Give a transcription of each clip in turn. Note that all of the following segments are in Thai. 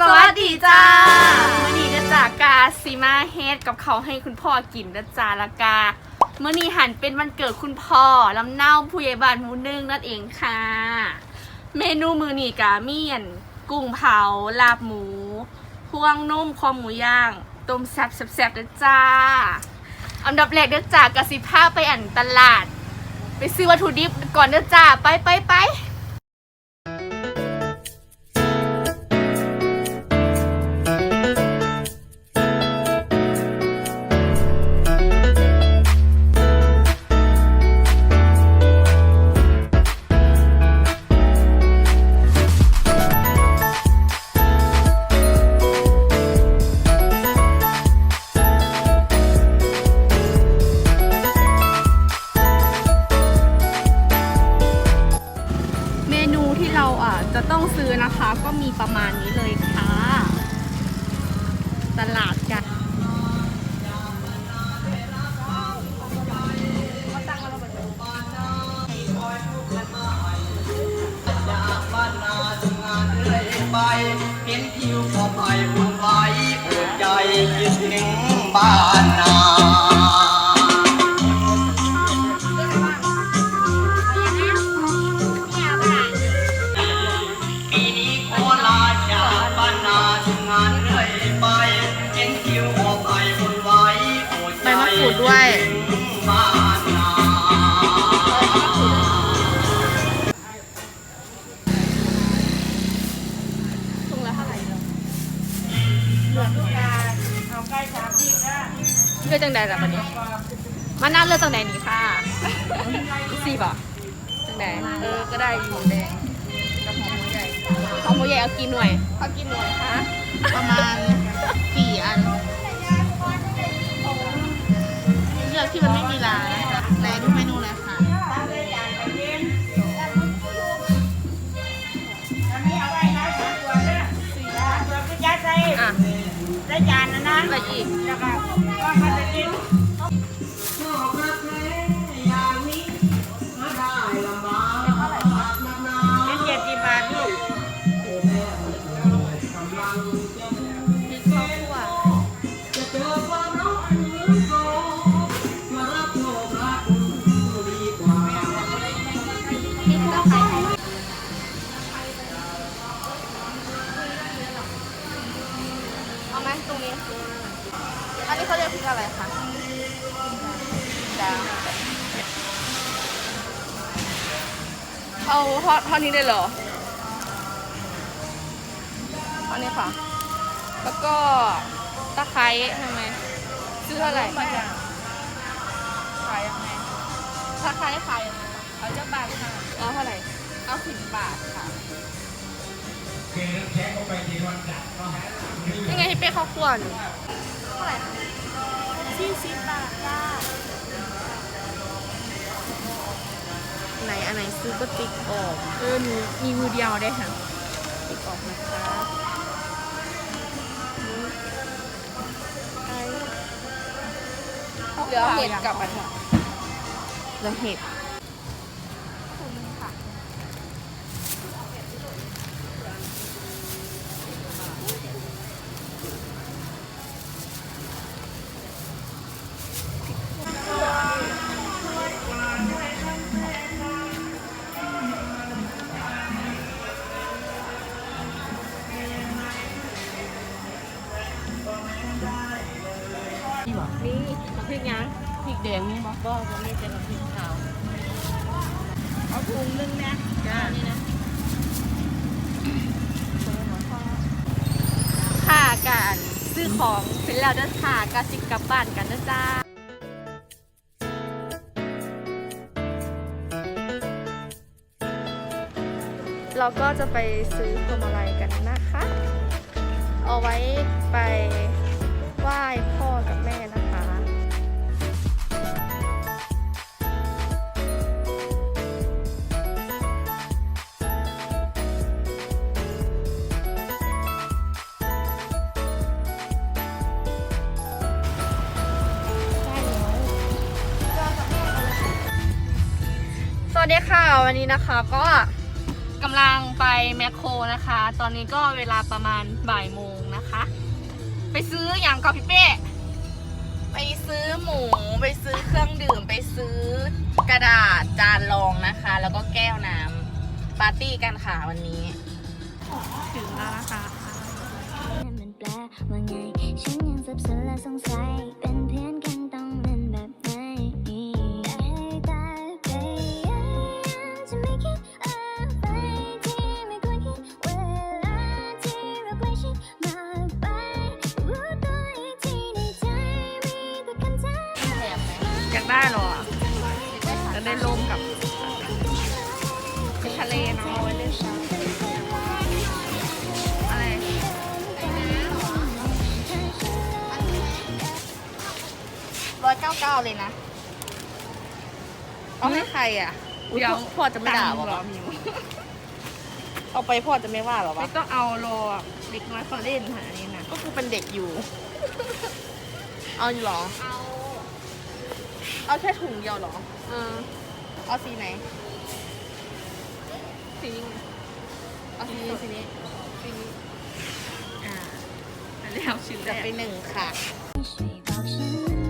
สวัสดีจ้ามื่อนี้นะจากกาซีมาเฮดกับเขาให้คุณพ่อกินนะจ้าละกาเมื่อนี้หันเป็นวันเกิดคุณพ่อลำเน่าผู้ใหญ่บ้านหมูนึ่งนั่นเองค่ะ เมนูมือนี้กาเมี่ยน กุ้งเผาลาบหมูพวงนุ่มคอหมูย่างต้มแซ่บแซ่บๆนะจ้าอันดับแรกเด้อจ้ากาสิพาไปอันตลาด ไปซื้อวัตถุดิบก่อนเด้อจ้าไปไปไป ตลาดกันเรื่อยไปเห็นทิวพอบไปวุ่นวายปวดใจคิดถึงบ้านนาปีนี้ขอลาจากบ้านนาทำงานเรื่อยไป เห็นทิวพอไปวุ่นวายปวดใจใบมะกรูดด้วยคิถึงบ้านนาถุงละเท่าไหร่เนาะเลือกจังใดล่ะบัดนี้มาน่าเลือกจังใดนี่ค่ะสี่บ่จังใดเออ ก็ได้อยู่แดงกับหอมหมูใหญ่หอมหมูใหญ่เอากี่หน่วย เอากี่หน่วยคะ ประมาณ สี่อันเลือกที่มันไม่มีลานะคะไหนดูเมนูเลยค่ะอะ ได้จานนะนะอะไรอีก แล้วก็ก็มาจะกิน เอาทอดเท่านี้ได้เหรอเท่านี้ค่ะ แล้วก็ตะไคร้ทำไมซื้อเท่าไหร่ขายยังไงตะไคร้ขายยังไงเขาจะบาทค่ะเอาเท่าไหร่ เอาสิบบาทค่ะยังไงที่เป็นข้าวคั่วอยู่เท่าไหร่คะสี่สิบบาทจ้า ไหนอันไหนซื้อก็ติ๊กออกเออหนูมีมือเดียวได้ค่ะติ๊กออกนะคะเหลือเห็ดกับอันนี้เหลือเห็ด นึงนะจ้านี่นะค่ะการซื้อของเสร็จแล้วเด้อค่ะกาสิกลับบ้านกันนะจ้าเราก็จะไปซื้อพวงมาลัยกันนะคะ เอาไว้ไปไหว้พ่อ วัสดีค่ะวันนี้นะคะก็กำลังำลังไปแมคโครนะคะ ตอนนี้ก็เวลาประมาณบ่ายโมงนะคะ ไปซื้ออย่างกับพี่เป้ไปซื้อหมูไปซื้อเครื่องดื่มไปซื้อกระดาษจานรองนะคะ แล้วก็แก้วน้ำปาร์ตี้กันค่ะวันนี้ ถึงแล้วนะคะมันแปลว่าไงฉันยังสับสนและสงสัยเป็นเพื่อนกันต้องเป็น ก้าเก้าเลยนะเอาให้ใครอะเดี๋ยว พ่อจะไม่ด่าตังค์เหรเหรออมิวเอาไปพ่อจะไม่ว่าเหรอไม่วะต้องเอารอเด็กน้อยเขาเล่นหาอันนี้นะก็กูเป็นเด็กอยู่ เอาอยู่เหรอ เอาเอาแค่ถุงเดียวเหรอ เออเอาสีไหน สีนี้ไงเอาสีนี้สีนี้สีนี้อ่าอันนี้เอาชิ้นแรจะก ไปหนึ่งค่ะช่วย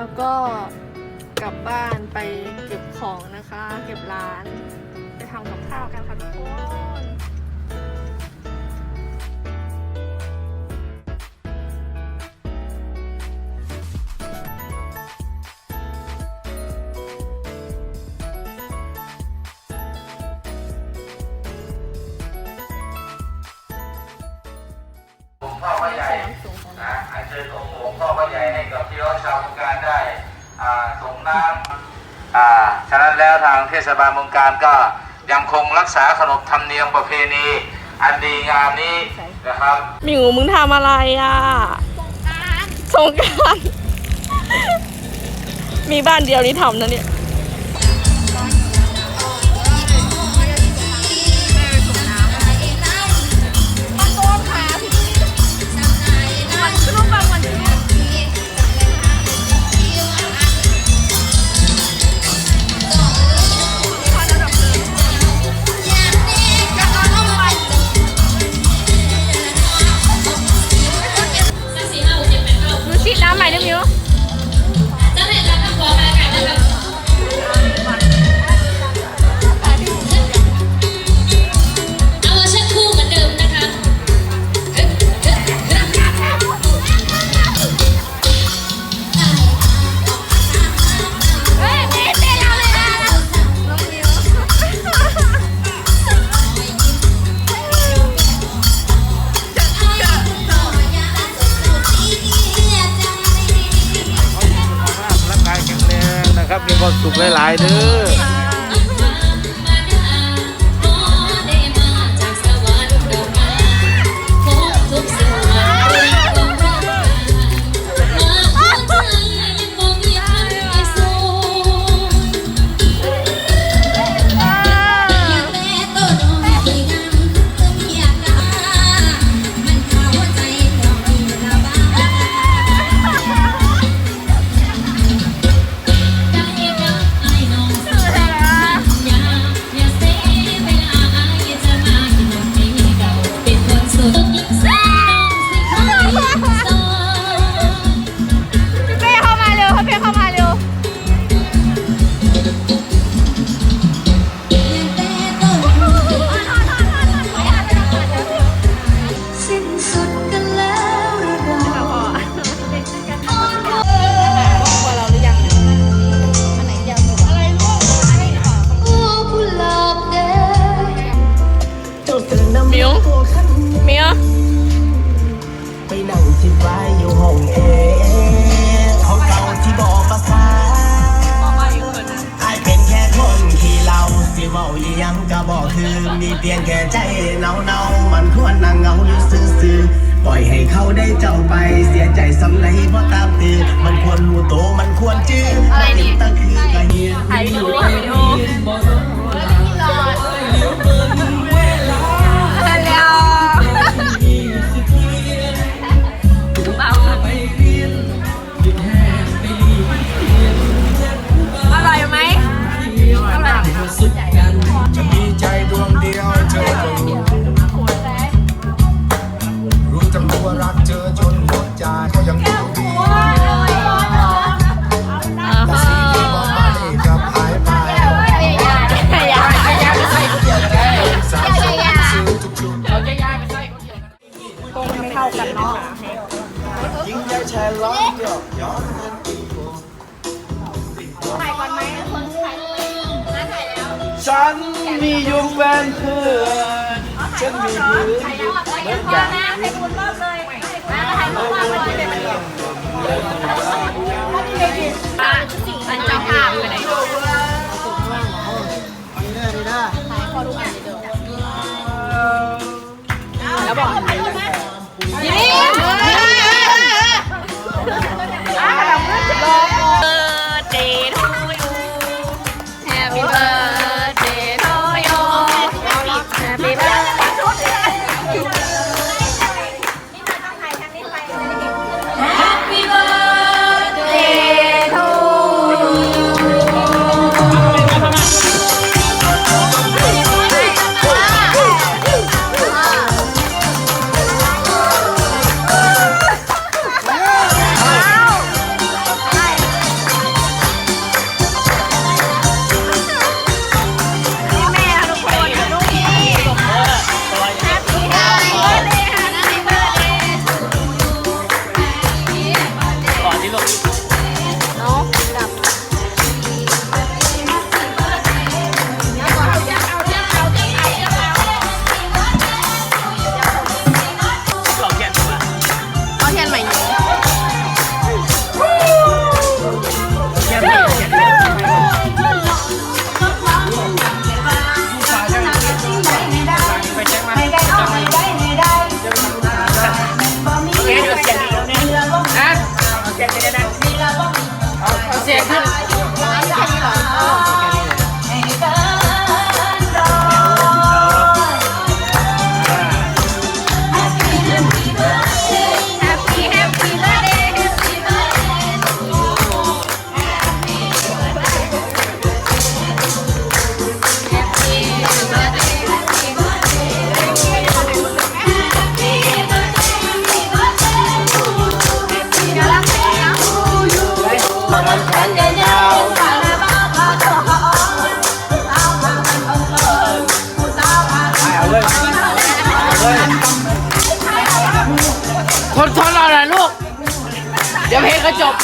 แล้วก็กลับบ้านไปเก็บของนะคะ เก็บร้าน ไปทำกับข้าวกันค่ะทุกคน ฉะนั้นแล้วทางเทศบาลเมืองการก็ยังคงรักษาขนบธรรมเนียมประเพณี อันดีงามนี้นะครับหมิวมึงทำอะไรอะสงกราร มีบ้านเดียวนี้ทำนะเนี่ย สุขหลายๆเด้อ ได้เจ้าไปเสียใจสำไหนเพราะตามตีมันควรรู้โตมันควรจื้ออะไรนี่ตั้งคือกะเฮียถ่ายวิดีโอถ่ายวิดีโอ รักตัวรักเธอจนหมดใจก็ยังดูดีแต่สิ่งที่บอกมาได้กลับหายไปสาธุซื้อทุกชุดยิ่งใหญ่แชร์ล้อเดียวย้อนกันปีโบฉันมียุงแฟนเพื่อน ฉันมีพื้นเหมือนกัน มันจะภาพไปไหน জব